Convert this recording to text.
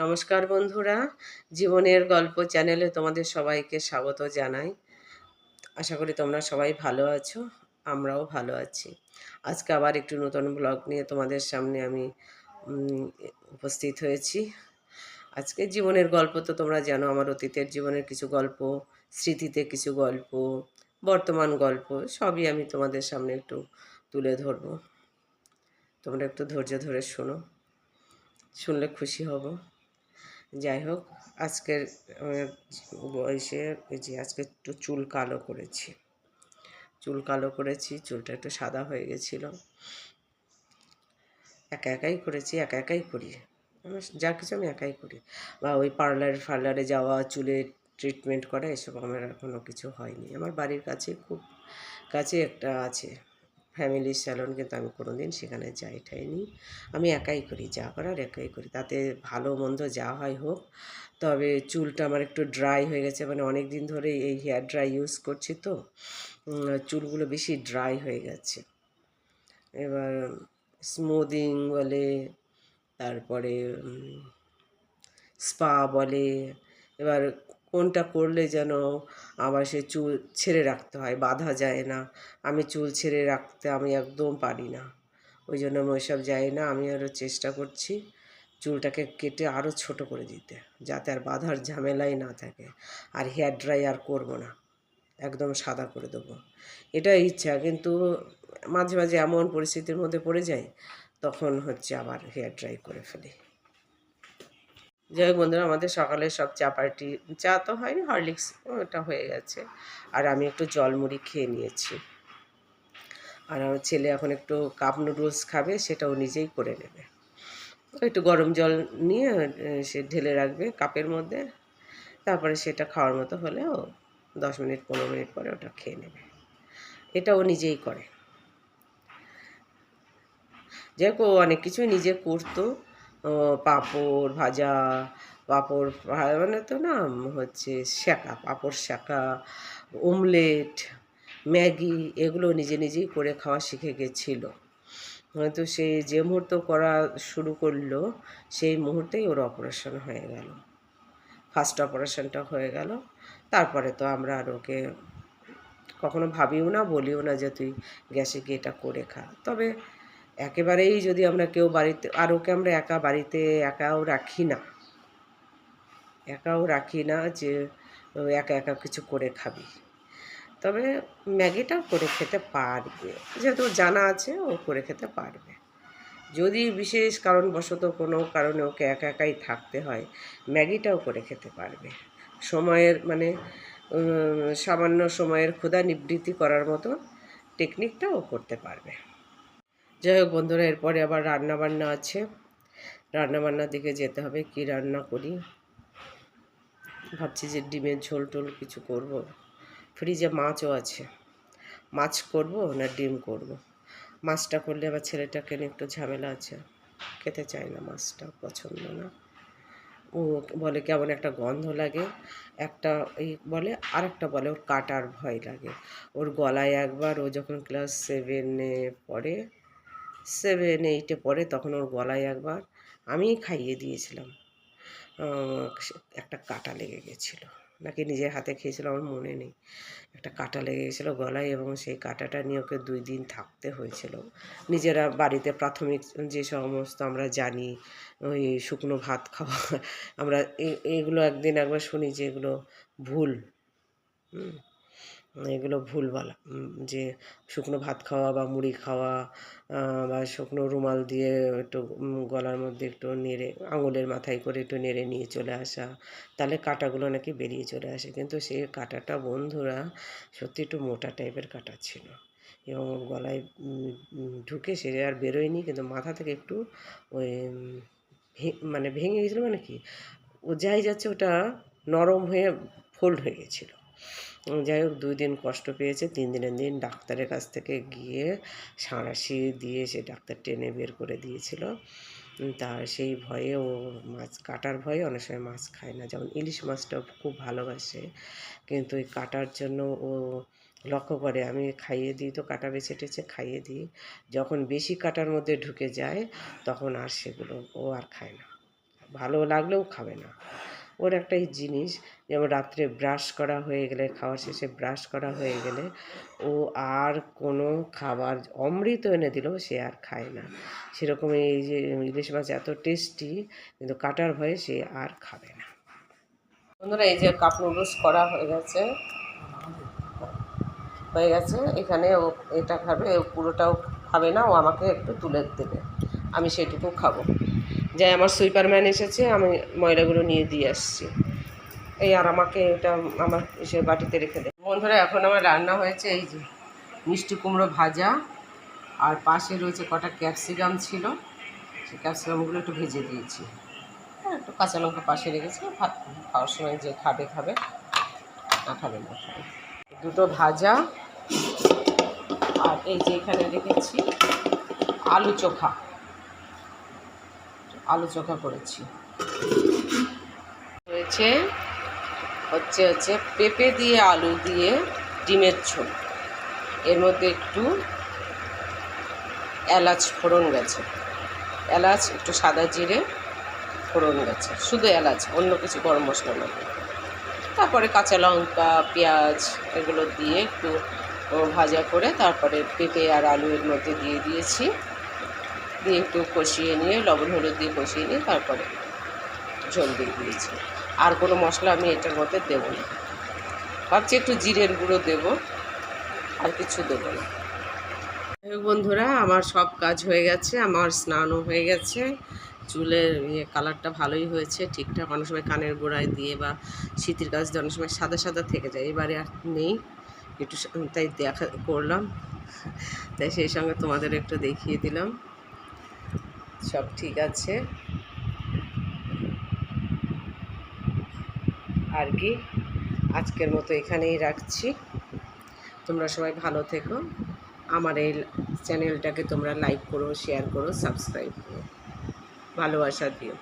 নমস্কার বন্ধুরা, জীবনের গল্প চ্যানেলে তোমাদের সবাইকে স্বাগত জানাই। আশা করি তোমরা সবাই ভালো আছো, আমরাও ভালো আছি। আজকে আবার একটু নতুন ব্লগ নিয়ে তোমাদের সামনে আমি উপস্থিত হয়েছি। আজকে জীবনের গল্প তো তোমরা জানো, আমার অতীতের জীবনের কিছু গল্প, স্মৃতিতে কিছু গল্প, বর্তমান গল্প, সবই আমি তোমাদের সামনে একটু তুলে ধরবো। তোমরা একটু ধৈর্য ধরে শোনো, শুনলে খুশি হব। যাই হোক আজকের বয়সে যে আজকে একটু চুল কালো করেছি। চুল কালো করেছি, চুলটা একটু সাদা হয়ে গেছিল। একা একাই করেছি, একা একাই করি। আমার যা কিছু আমি একাই করি। বা ওই পার্লার, ফার্লারে যাওয়া, চুলে ট্রিটমেন্ট করা, এসব আমার এখনও কিছু হয়নি। আমার বাড়ির কাছে খুব কাছে একটা আছে। ফ্যামিলি স্যালন কিন্তু আমি কোনো দিন সেখানে যাই ঠাইনি। আমি একাই করি যা করার একাই করি। তাতে ভালো মন্দ যা হয় হোক। তবে চুলটা আমার একটু ড্রাই হয়ে গেছে। মানে অনেক দিন ধরে এই হেয়ার ড্রাই ইউজ করছি তো। চুলগুলো বেশি ড্রাই হয়ে গেছে। এবার স্মুদিং বলে, তারপরে স্পা বলে, এবার কোনটা করলে যেন আবার সে চুল ছেড়ে রাখতে হয়, বাধা যায় না। আমি চুল ছেড়ে রাখতে আমি একদম পারি না। ওই জন্য আমি ওইসব যাই না, আমি আরও চেষ্টা করছি চুলটাকে কেটে আরও ছোট করে দিতে, যাতে আর বাধার ঝামেলাই না থাকে। আর হেয়ার ড্রাই আর করব না, একদম সাদা করে দেবো। এটাই ইচ্ছা, কিন্তু মাঝে মাঝে এমন পরিস্থিতির মধ্যে পড়ে যাই, তখন হচ্ছে আবার হেয়ার ড্রাই করে ফেলি। যাই হোক বন্ধুরা, আমাদের সকালে সব চা পার্টি চা তো হয়নি হরলিক্স ওটা হয়ে গেছে। আর আমি একটু জলমুড়ি খেয়ে নিয়েছি। আর আমার ছেলে এখন একটু কাপ নুডলস খাবে সেটাও নিজেই করে নেবে। একটু গরম জল নিয়ে সে ঢেলে রাখবে কাপের মধ্যে। তারপরে সেটা খাওয়ার মতো হলে ও দশ মিনিট, পনেরো মিনিট পরে ওটা খেয়ে নেবে। এটা ও নিজেই করে। যাই হোক, ও অনেক কিছুই নিজে করতো। পাঁপড় ভাজা, পাঁপড় মানে তো না, হচ্ছে শাঁকা, পাঁপড় শাঁকা ওমলেট ম্যাগি এগুলো নিজে নিজেই করে খাওয়া শিখে গেছিল। হয়তো সে যে মুহূর্ত করা শুরু করল, সেই মুহূর্তেই ওর অপারেশন হয়ে গেল। ফার্স্ট অপারেশনটা হয়ে গেল। তারপরে তো আমরা আর ওকে কখনো ভাবিও না, বলিও না যে তুই গ্যাসে গিয়ে এটা করে খা। তবে একেবারেই যদি আমরা কেউ বাড়িতে, আর ওকে আমরা একা বাড়িতে একাও রাখি না। একাও রাখি না যে একা একা কিছু করে খাবি। তবে ম্যাগিটা করে খেতে পারবে। যেহেতু জানা আছে, ও করে খেতে পারবে। যদি বিশেষ কারণবশত কোনো কারণে ওকে একা একাই থাকতে হয়, ম্যাগিটাও করে খেতে পারবে। সময়ের মানে সামান্য সময়ের ক্ষুধা নিবৃত্তি করার মতো টেকনিকটাও করতে পারবে। যাই হোক বন্ধুরা, এরপরে আবার রান্না বান্না আছে। রান্না বান্নার দিকে যেতে হবে, কি রান্না করি? ভাবছি যে ডিমের ঝোল টোল কিছু করব। ফ্রিজে মাছও আছে। মাছ করব না ডিম করব? মাছটা করলে আবার ছেলেটাকে নিয়ে একটু ঝামেলা আছে। খেতে চায় না মাছটা, পছন্দ না। ও বলে কেমন একটা গন্ধ লাগে। একটা এই বলে আর একটা বলে, ওর কাটার ভয় লাগে। ওর গলায় একবার ও যখন ক্লাস সেভেনে পড়ে সেভেন এইটে পড়ে তখন ওর গলায় একবার আমিই খাইয়ে দিয়েছিলাম। একটা কাটা লেগে গেছিল। নাকি নিজের হাতে খেয়েছিল আমার মনে নেই। একটা কাটা লেগে গেছিল গলায় এবং সেই কাটাটা নিয়ে ওকে দুই দিন থাকতে হয়েছিল। নিজেরা বাড়িতে প্রাথমিক যে সমস্ত আমরা জানি, ওই শুকনো ভাত খাওয়া, আমরা এগুলো একদিন একবার শুনি যে এগুলো ভুল। হুম। এগুলো ভুল বলা যে শুকনো ভাত খাওয়া বা মুড়ি খাওয়া বা শুকনো রুমাল দিয়ে একটু গলার মধ্যে একটু নেড়ে, আঙুলের মাথায় করে একটু নেড়ে নিয়ে চলে আসা, তাহলে কাঁটাগুলো নাকি বেরিয়ে চলে আসে। কিন্তু সেই কাঁটাটা, বন্ধুরা, সত্যি একটু মোটা টাইপের কাঁটা ছিল। এবং গলায় ঢুকে সে আর বেরোয়নি, কিন্তু মাথা থেকে একটু ওই মানে ভেঙে গেছিল মানে কি, ও যাই যাচ্ছে ওটা নরম হয়ে ফোল্ড হয়ে গেছিল। যাই হোক, দুই দিন কষ্ট পেয়েছে। তিন দিনের দিন ডাক্তারের কাছ থেকে গিয়ে সাঁড়াশি দিয়ে সে ডাক্তার টেনে বের করে দিয়েছিল। তার সেই ভয়ে ও মাছ কাটার ভয়ে অনেক সময় মাছ খায় না। যেমন ইলিশ মাছটা খুব ভালোবাসে। কিন্তু ওই কাটার জন্য ও লক্ষ্য করে, আমি খাইয়ে দিই তো, কাটা বেছে টেছে, খাইয়ে দিই। যখন বেশি কাটার মধ্যে ঢুকে যায়, তখন আর সেগুলো ও আর খায় না। ভালো লাগলেও খাবে না। ওর একটাই জিনিস, যেমন রাত্রে ব্রাশ করা হয়ে গেলে খাওয়ার শেষে ব্রাশ করা হয়ে গেলে, ও আর কোনো খাবার, অমৃত এনে দিলেও সে আর খায় না। সেরকম এই যে ইলিশ মাছ এত টেস্টি কিন্তু কাটার ভয়ে সে আর খাবে না। বন্ধুরা, এই যে কাপ নুডলস করা হয়ে গেছে। হয়ে গেছে, এখানে ও এটা খাবে পুরোটাও খাবে না, ও আমাকে একটু তুলে দেবে। আমি সেটুকু খাব। যাই আমার সুইপারম্যান এসেছে, আমি ময়লাগুলো নিয়ে দিয়ে আসছি। এই আর আমাকে এটা আমার সে বাটিতে রেখে দেয় বন্ধুরা, এখন আমার রান্না হয়েছে এই যে মিষ্টি কুমড়ো ভাজা, আর পাশে রয়েছে কটা ক্যাপসিকাম ছিল। সেই ক্যাপসিকামগুলো একটু ভেজে দিয়েছি। হ্যাঁ একটু কাঁচা লঙ্কা পাশে রেখেছি, ভাত খাওয়ার সময় যে খাবে খাবে। না খাবে না খাবে। দুটো ভাজা, আর এই যে এখানে রেখেছি আলু চোখা। আলু চোখা করেছি। হয়েছে হচ্ছে হচ্ছে পেঁপে দিয়ে আলু দিয়ে ডিমের ঝোল। এর মধ্যে একটু এলাচ ফোড়ন গেছে। এলাচ, একটু সাদা জিরে ফোড়ন গেছে। শুধু এলাচ, অন্য কিছু গরম মশলা না। তারপরে কাঁচা লঙ্কা, পেঁয়াজ, এগুলো দিয়ে একটু ভাজা করে তারপরে পেঁপে আর আলু এর মধ্যে দিয়ে দিয়েছি। দিয়ে একটু কষিয়ে নিয়ে, লবণ হলুদ দিয়ে কষিয়ে নিয়ে তারপরে ঝোল দিয়ে দিয়েছি। আর কোনো মশলা আমি এটার মধ্যে দেবো না। ভাবছি একটু জিরের গুঁড়ো দেবো, আর কিছু দেবো না। বন্ধুরা, আমার সব কাজ হয়ে গেছে, আমার স্নানও হয়ে গেছে। চুলের ইয়ে কালারটা ভালোই হয়েছে, ঠিকঠাক অনেক সময় কানের গোড়ায় দিয়ে বা শীতের কাজ দিয়ে অনেক সময় সাদা সাদা থেকে যায়। এবারে আর নেই, একটু তাই দেখা করলাম। তাই সেই সঙ্গে তোমাদের একটু দেখিয়ে দিলাম। সব ঠিক আছে। আর কি? আজকের মতো এখানেই রাখছি। তোমরা সবাই ভালো থেকো। আমার এই চ্যানেলটাকে তোমরা লাইক করো, শেয়ার করো, সাবস্ক্রাইব করো। ভালোবাসা দিও।